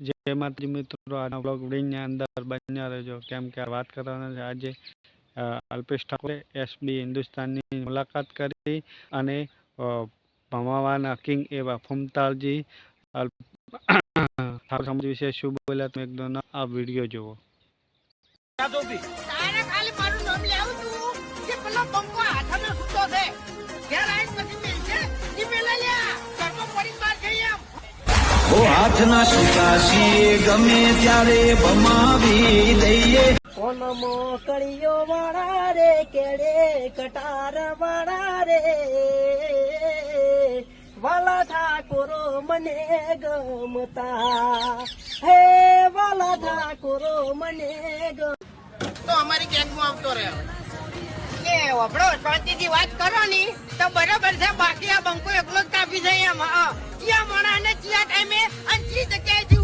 જય માતાજી મિત્રો આના બ્લોગ વિડીયોની અંદર બન્યા રહેજો. કેમ કે વાત કરવાના છે આજે અલ્પેશ ઠાકોરે એસબી હિન્દુસ્તાનની મુલાકાત કરી અને ભમાવાના કિંગ એવા ફુમતાલજી ઠાકોર સમાજ વિશે શું બોલ્યા તમે એકદમ આ વીડિયો જુઓ. ખાલી મારું નામ લેવું ઓ હાથના શિકાશી ગમે ત્યારે ભમાવી દઈએ. ઓનમો કળિયો વાળા રે કેડે કટાર વાળા રે. વાલા ઠાકોરો મને ગમતા. હે વાલા ઠાકોરો મને ગમ તો અમારી ગેંગમાં આવતો રહ્યો. કે વભડો શાંતિથી વાત કરો ની. તો બરાબર છે બાકી આ બંકો એકલો જ કાપી જાય એમ. ચિયા યા ને ચિયા and the against